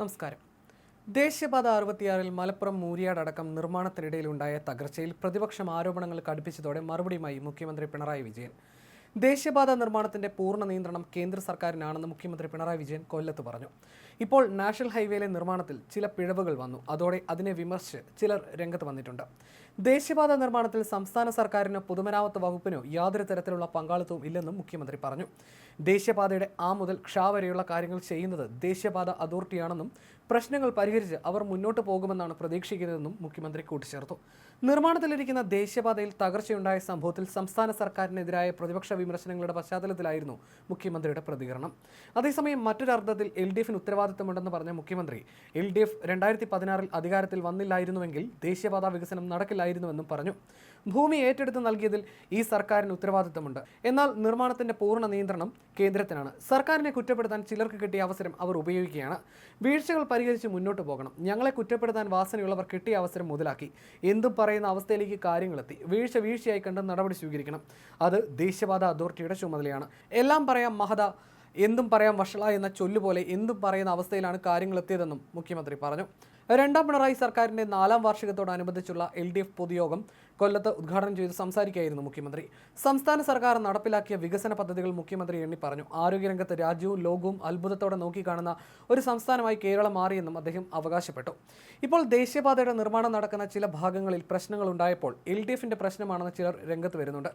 നമസ്കാരം. ദേശീയപാത അറുപത്തിയാറിൽ മലപ്പുറം മൂരിയാടക്കം നിർമ്മാണത്തിനിടയിലുണ്ടായ തകർച്ചയിൽ പ്രതിപക്ഷം ആരോപണങ്ങൾ കടുപ്പിച്ചതോടെ മറുപടിയുമായി മുഖ്യമന്ത്രി പിണറായി വിജയൻ. ദേശീയപാത നിർമ്മാണത്തിന്റെ പൂർണ നിയന്ത്രണം കേന്ദ്ര സർക്കാരിനാണെന്ന് മുഖ്യമന്ത്രി പിണറായി വിജയൻ കൊല്ലത്ത് പറഞ്ഞു. ഇപ്പോൾ നാഷണൽ ഹൈവേയിലെ നിർമ്മാണത്തിൽ ചില പിഴവുകൾ വന്നു. അതോടെ അതിനെ വിമർശിച്ച് ചിലർ രംഗത്ത് വന്നിട്ടുണ്ട്. ദേശീയപാത നിർമ്മാണത്തിൽ സംസ്ഥാന സർക്കാരിനോ പൊതുമരാമത്ത് വകുപ്പിനോ യാതൊരു തരത്തിലുള്ള പങ്കാളിത്തവും ഇല്ലെന്നും മുഖ്യമന്ത്രി പറഞ്ഞു. ദേശീയപാതയുടെ ആ മുതൽ ക്ഷാ വരെയുള്ള കാര്യങ്ങൾ ചെയ്യുന്നത് ദേശീയപാത അതോറിറ്റിയാണെന്നും പ്രശ്നങ്ങൾ പരിഹരിച്ച് അവർ മുന്നോട്ട് പോകുമെന്നാണ് പ്രതീക്ഷിക്കുന്നതെന്നും മുഖ്യമന്ത്രി കൂട്ടിച്ചേർത്തു. നിർമ്മാണത്തിലിരിക്കുന്ന ദേശീയപാതയിൽ തകർച്ചയുണ്ടായ സംഭവത്തിൽ സംസ്ഥാന സർക്കാരിനെതിരായ പ്രതിപക്ഷ വിമർശനങ്ങളുടെ പശ്ചാത്തലത്തിലായിരുന്നു മുഖ്യമന്ത്രിയുടെ പ്രതികരണം. അതേസമയം മറ്റൊരർത്ഥത്തിൽ എൽ ഡി എഫിന് ഉത്തരവാദിത്തമുണ്ടെന്ന് പറഞ്ഞ മുഖ്യമന്ത്രി എൽ ഡി എഫ് രണ്ടായിരത്തി പതിനാറിൽ അധികാരത്തിൽ വന്നില്ലായിരുന്നുവെങ്കിൽ ദേശീയപാത വികസനം നടക്കില്ലായിരുന്നുവെന്നും പറഞ്ഞു. ഭൂമി ഏറ്റെടുത്ത് നൽകിയതിൽ ഈ സർക്കാരിന് ഉത്തരവാദിത്തമുണ്ട്. എന്നാൽ നിർമ്മാണത്തിന്റെ പൂർണ നിയന്ത്രണം കേന്ദ്രത്തിനാണ്. സർക്കാരിനെ കുറ്റപ്പെടുത്താൻ ചിലർക്ക് കിട്ടിയ അവസരം അവർ ഉപയോഗിക്കുകയാണ്. വീഴ്ചകൾ പരിഹരിച്ച് മുന്നോട്ട് പോകണം. ഞങ്ങളെ കുറ്റപ്പെടുത്താൻ വാസനയുള്ളവർ കിട്ടിയ അവസരം മുതലാക്കി. എന്തും പറയുന്ന അവസ്ഥയിലേക്ക് കാര്യങ്ങളെത്തി. വീഴ്ച വീഴ്ചയായി കണ്ട് നടപടി സ്വീകരിക്കണം. അത് ദേശീയപാത അതോറിറ്റിയുടെ ചുമതലയാണ്. എല്ലാം പറയാം മഹത. എന്തും പറയാം വഷള എന്ന ചൊല്ലു പോലെ എന്തും പറയുന്ന അവസ്ഥയിലാണ് കാര്യങ്ങൾ എത്തിയതെന്നും മുഖ്യമന്ത്രി പറഞ്ഞു. രണ്ടാം പിണറായി സർക്കാരിന്റെ നാലാം വാർഷികത്തോടനുബന്ധിച്ചുള്ള എൽ ഡി എഫ് പൊതുയോഗം കൊല്ലത്ത് ഉദ്ഘാടനം ചെയ്ത് സംസാരിക്കുകയായിരുന്നു മുഖ്യമന്ത്രി. സംസ്ഥാന സർക്കാർ നടപ്പിലാക്കിയ വികസന പദ്ധതികൾ മുഖ്യമന്ത്രി എണ്ണി പറഞ്ഞു. ആരോഗ്യരംഗത്ത് രാജ്യവും ലോകവും അത്ഭുതത്തോടെ നോക്കിക്കാണുന്ന ഒരു സംസ്ഥാനമായി കേരളം മാറിയെന്നും അദ്ദേഹം അവകാശപ്പെട്ടു. ഇപ്പോൾ ദേശീയപാതയുടെ നിർമ്മാണം നടക്കുന്ന ചില ഭാഗങ്ങളിൽ പ്രശ്നങ്ങൾ ഉണ്ടായപ്പോൾ എൽ ഡി എഫിന്റെ പ്രശ്നമാണെന്ന് ചിലർ രംഗത്ത് വരുന്നുണ്ട്.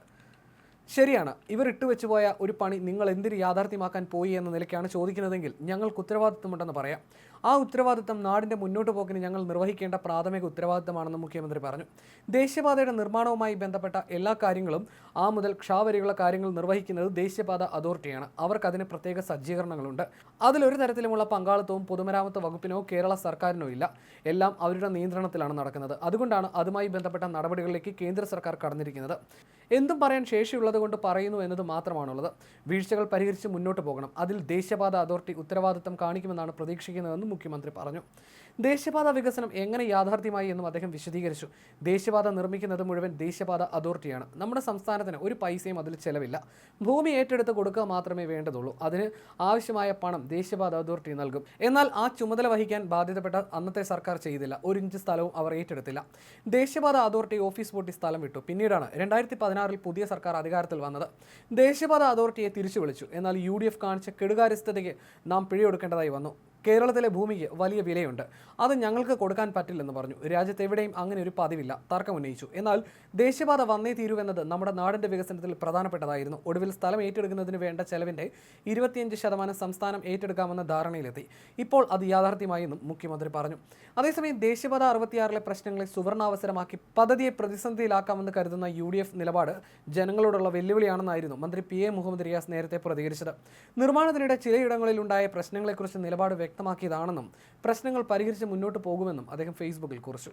ശരിയാണ്. ഇവർ ഇട്ടുവെച്ചു പോയ ഒരു പണി നിങ്ങൾ എന്തിന് യാഥാർത്ഥ്യമാക്കാൻ പോയി എന്ന നിലയ്ക്കാണ് ചോദിക്കുന്നതെങ്കിൽ ഞങ്ങൾക്ക് ഉത്തരവാദിത്തമുണ്ടെന്ന് പറയാം. ആ ഉത്തരവാദിത്തം നാടിന്റെ മുന്നോട്ട് പോക്കിന് ഞങ്ങൾ നിർവഹിക്കേണ്ട പ്രാഥമിക ഉത്തരവാദിത്തമാണെന്ന് മുഖ്യമന്ത്രി പറഞ്ഞു. ദേശീയപാതയുടെ നിർമ്മാണവുമായി ബന്ധപ്പെട്ട എല്ലാ കാര്യങ്ങളും ആ മുതൽ ക്ഷാവരികളുടെ കാര്യങ്ങൾ നിർവഹിക്കുന്നത് ദേശീയപാത അതോറിറ്റിയാണ്. അവർക്ക് അതിന് പ്രത്യേക സജ്ജീകരണങ്ങളുണ്ട്. അതിലൊരു തരത്തിലുമുള്ള പങ്കാളിത്തവും പൊതുമരാമത്ത് വകുപ്പിനോ കേരള സർക്കാരിനോ ഇല്ല. എല്ലാം അവരുടെ നിയന്ത്രണത്തിലാണ് നടക്കുന്നത്. അതുകൊണ്ടാണ് അതുമായി ബന്ധപ്പെട്ട നടപടികളിലേക്ക് കേന്ദ്ര സർക്കാർ കടന്നിരിക്കുന്നത്. എന്തും പറയാൻ ശേഷിയുള്ളത് കൊണ്ട് പറയുന്നു എന്നത് മാത്രമാണുള്ളത്. വീഴ്ചകൾ പരിഹരിച്ച് മുന്നോട്ട് പോകണം. അതിൽ ദേശീയപാത അതോറിറ്റി ഉത്തരവാദിത്തം കാണിക്കുമെന്നാണ് പ്രതീക്ഷിക്കുന്നതെന്നും മുഖ്യമന്ത്രി പറഞ്ഞു. ദേശീയപാത വികസനം എങ്ങനെ യാഥാർത്ഥ്യമായി എന്നും അദ്ദേഹം വിശദീകരിച്ചു. ദേശീയപാത നിർമ്മിക്കുന്നത് മുഴുവൻ ദേശീയപാത അതോറിറ്റിയാണ്. നമ്മുടെ സംസ്ഥാനത്തിന് ഒരു പൈസയും അതിൽ ചെലവില്ല. ഭൂമി ഏറ്റെടുത്ത് കൊടുക്കുക മാത്രമേ വേണ്ടതുള്ളൂ. അതിന് ആവശ്യമായ പണം ദേശീയപാത അതോറിറ്റി നൽകും. എന്നാൽ ആ ചുമതല വഹിക്കാൻ ബാധ്യതപ്പെട്ട അന്നത്തെ സർക്കാർ ചെയ്തില്ല. ഒരു ഇഞ്ച് സ്ഥലവും അവർ ഏറ്റെടുത്തില്ല. ദേശീയപാത അതോറിറ്റി ഓഫീസ് പൂട്ടി സ്ഥലം വിട്ടു. പിന്നീടാണ് രണ്ടായിരത്തി പതിനാറിൽ പുതിയ സർക്കാർ അധികാരത്തിൽ വന്നത്. ദേശീയപാത അതോറിറ്റിയെ തിരിച്ചു വിളിച്ചു എന്നാൽ യു ഡി എഫ് കാണിച്ച കെടുകാര്യസ്ഥതയ്ക്ക് നാം പിഴയൊടുക്കേണ്ടതായി വന്നു. കേരളത്തിലെ ഭൂമിക്ക് വലിയ വിലയുണ്ട്. അത് ഞങ്ങൾക്ക് കൊടുക്കാൻ പറ്റില്ലെന്ന് പറഞ്ഞു. രാജ്യത്ത് എവിടെയും അങ്ങനെ ഒരു പതിവില്ല. തർക്കം ഉന്നയിച്ചു. എന്നാൽ ദേശീയപാത വന്നേ തീരുവെന്നത് നമ്മുടെ നാടിന്റെ വികസനത്തിൽ പ്രധാനപ്പെട്ടതായിരുന്നു. ഒടുവിൽ സ്ഥലം ഏറ്റെടുക്കുന്നതിന് വേണ്ട ചെലവിന്റെ ഇരുപത്തിയഞ്ച് ശതമാനം സംസ്ഥാനം ഏറ്റെടുക്കാമെന്ന ധാരണയിലെത്തി. ഇപ്പോൾ അത് യാഥാർത്ഥ്യമായെന്നും മുഖ്യമന്ത്രി പറഞ്ഞു. അതേസമയം ദേശീയപാത അറുപത്തിയാറിലെ പ്രശ്നങ്ങളെ സുവർണാവസരമാക്കി പദ്ധതിയെ പ്രതിസന്ധിയിലാക്കാമെന്ന് കരുതുന്ന യു ഡി എഫ് നിലപാട് ജനങ്ങളോടുള്ള വെല്ലുവിളിയാണെന്നായിരുന്നു മന്ത്രി പി എ മുഹമ്മദ് റിയാസ് നേരത്തെ പ്രതികരിച്ചത്. നിർമ്മാണത്തിനിടെ ചിലയിടങ്ങളിൽ ഉണ്ടായ പ്രശ്നങ്ങളെക്കുറിച്ച് നിലപാട് വ്യക്തമാക്കിയതാണെന്നും പ്രശ്നങ്ങൾ പരിഹരിച്ച് മുന്നോട്ട് പോകുമെന്നും അദ്ദേഹം ഫേസ്ബുക്കിൽ കുറിച്ചു.